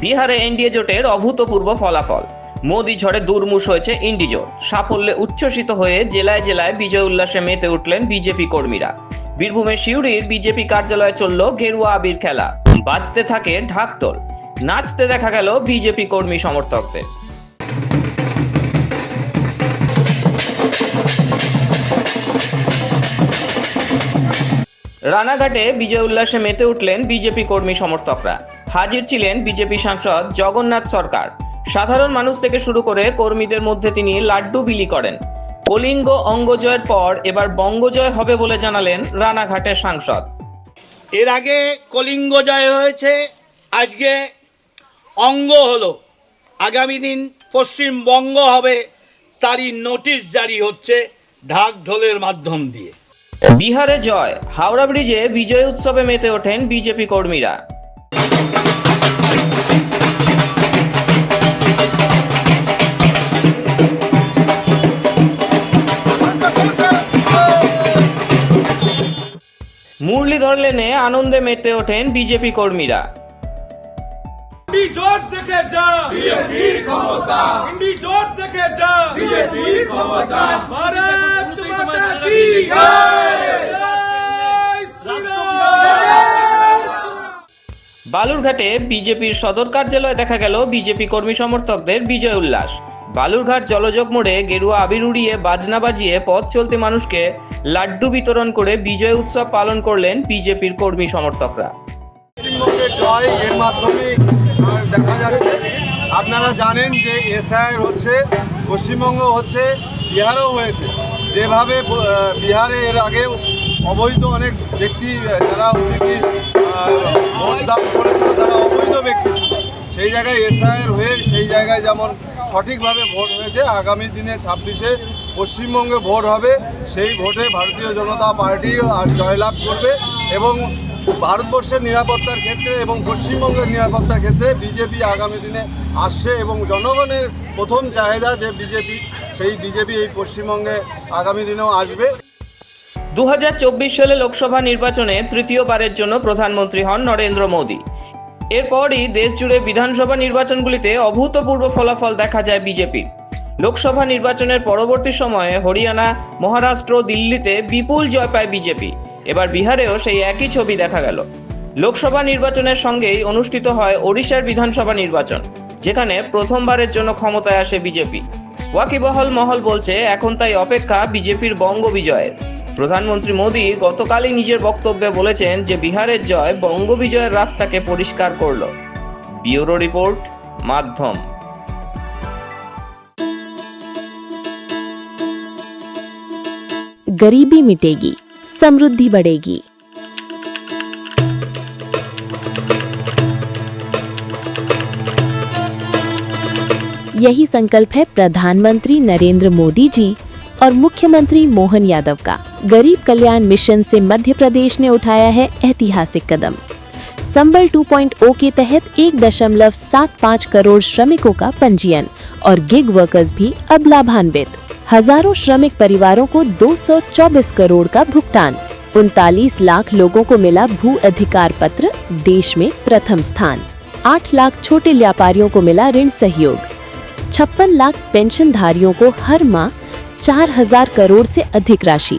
বিহারে এনডিএ জোটের অভূতপূর্ব ফলাফল। মোদি ঝড়ে দুর্মুষ হয়েছে ইন্ডি জোট। সাফল্যে উচ্ছ্বসিত হয়ে জেলায় জেলায় বিজয় উল্লাসে মেতে উঠলেন বিজেপি কর্মীরা। বীরভূমের সিউড়ির বিজেপি কার্যালয়ে চলল গেরুয়া আবির খেলা। বাজতে থাকে ঢাকতল নাচতে দেখা গেল বিজেপি কর্মী সমর্থকদের। রানাঘাটে বিজয় উল্লাসে মেতে উঠলেন বিজেপি কর্মী সমর্থকরা। হাজির ছিলেন বিজেপি সাংসদ জগন্নাথ সরকার। সাধারণ মানুষ থেকে শুরু করে কর্মীদের মধ্যে তিনি লাড্ডু বিলি করেন। কলিঙ্গ অঙ্গজয়ের পর এবার বঙ্গজয় হবে বলে জানালেন রানাঘাটের সাংসদ। এর আগে কলিঙ্গ জয় হয়েছে, আজকে অঙ্গ হলো। আগামী দিন পশ্চিমবঙ্গ হবে, তারই নোটিশ জারি হচ্ছে ঢাক ঢোলের মাধ্যম দিয়ে। বিহারে জয় হাওড়া ব্রিজে বিজয় উৎসবে মেতে ওঠেন বিজেপি কর্মীরা। মুরলীধর লেনে আনন্দে মেতে ওঠেন বিজেপি কর্মীরা। দেখে যা ক্ষমতা। ইন্ডি দেখে যা ক্ষমতা। ভারত মাতা কি বালুরঘাটে বিজেপির সদর কার্যালয়ে দেখা গেল বিজেপি কর্মী সমর্থকদের বিজয় উল্লাস। বালুরঘাট জলযোগ মোড়ে গেরুয়া আবির উড়িয়ে বাজনা বাজিয়ে পথ চলতে মানুষকে লাড্ডু বিতরণ করে বিজয় উৎসব পালন করলেন বিজেপির কর্মী সমর্থকরা। এর মাধ্যমে দেখা যাচ্ছে। আপনারা জানেন যে এসআইআর হচ্ছে, পশ্চিমবঙ্গ হচ্ছে, বিহারও হয়েছে। যেভাবে বিহারে এর আগেও অবৈধ অনেক ব্যক্তি যারা হচ্ছে কি দান করেছিল যারা অবৈধ ব্যক্তি ছিল। সেই জায়গায় এসআইআর হয়ে সেই জায়গায় যেমন সঠিকভাবে ভোট হয়েছে, আগামী দিনে ছাব্বিশে পশ্চিমবঙ্গে ভোট হবে, সেই ভোটে ভারতীয় জনতা পার্টি আর জয়লাভ করবে এবং ভারতবর্ষের নিরাপত্তার ক্ষেত্রে এবং পশ্চিমবঙ্গের নিরাপত্তার ক্ষেত্রে বিজেপি আগামী দিনে আসছে এবং জনগণের প্রথম চাহিদা যে বিজেপি, সেই বিজেপি এই পশ্চিমবঙ্গে আগামী দিনেও আসবে। দু হাজার চব্বিশ সালে লোকসভা নির্বাচনে তৃতীয়বারের জন্য প্রধানমন্ত্রী হন নরেন্দ্র মোদী। এরপরই দেশ জুড়ে বিধানসভা নির্বাচনগুলিতে অভূতপূর্ব ফলাফল দেখা যায় বিজেপির। লোকসভা নির্বাচনের পরবর্তী সময়ে হরিয়ানা, মহারাষ্ট্র, দিল্লিতে বিপুল জয় পায় বিজেপি। এবার বিহারেও সেই একই ছবি দেখা গেল। লোকসভা নির্বাচনের সঙ্গেই অনুষ্ঠিত হয় ওড়িশার বিধানসভা নির্বাচন, যেখানে প্রথমবারের জন্য ক্ষমতায় আসে বিজেপি। ওয়াকিবহল মহল বলছে, এখন তাই অপেক্ষা বিজেপির বঙ্গ বিজয়ের। প্রধানমন্ত্রী মোদী গতকালই নিজের বক্তব্যে বলেছেন যে বিহারের জয় বঙ্গ বিজয়ের রাস্তাকে পরিষ্কার করল ব্যুরো রিপোর্ট মাধ্যম गरीबी मिटेगी समृद्धि बढ़ेगी यही संकल्प है प्रधानमंत्री नरेंद्र मोदी जी और मुख्यमंत्री मोहन यादव का गरीब कल्याण मिशन से मध्य प्रदेश ने उठाया है ऐतिहासिक कदम। संबल 2.0 के तहत एक दशमलव सात पाँच करोड़ श्रमिकों का पंजीयन और गिग वर्कर्स भी अब लाभान्वित। हज़ारों श्रमिक परिवारों को 224 करोड़ का भुगतान। उनतालीस लाख लोगों को मिला भू अधिकार पत्र, देश में प्रथम स्थान। आठ लाख छोटे व्यापारियों को मिला ऋण सहयोग। छप्पन लाख पेंशनधारियों को हर माह चार हज़ार करोड़ से अधिक राशि।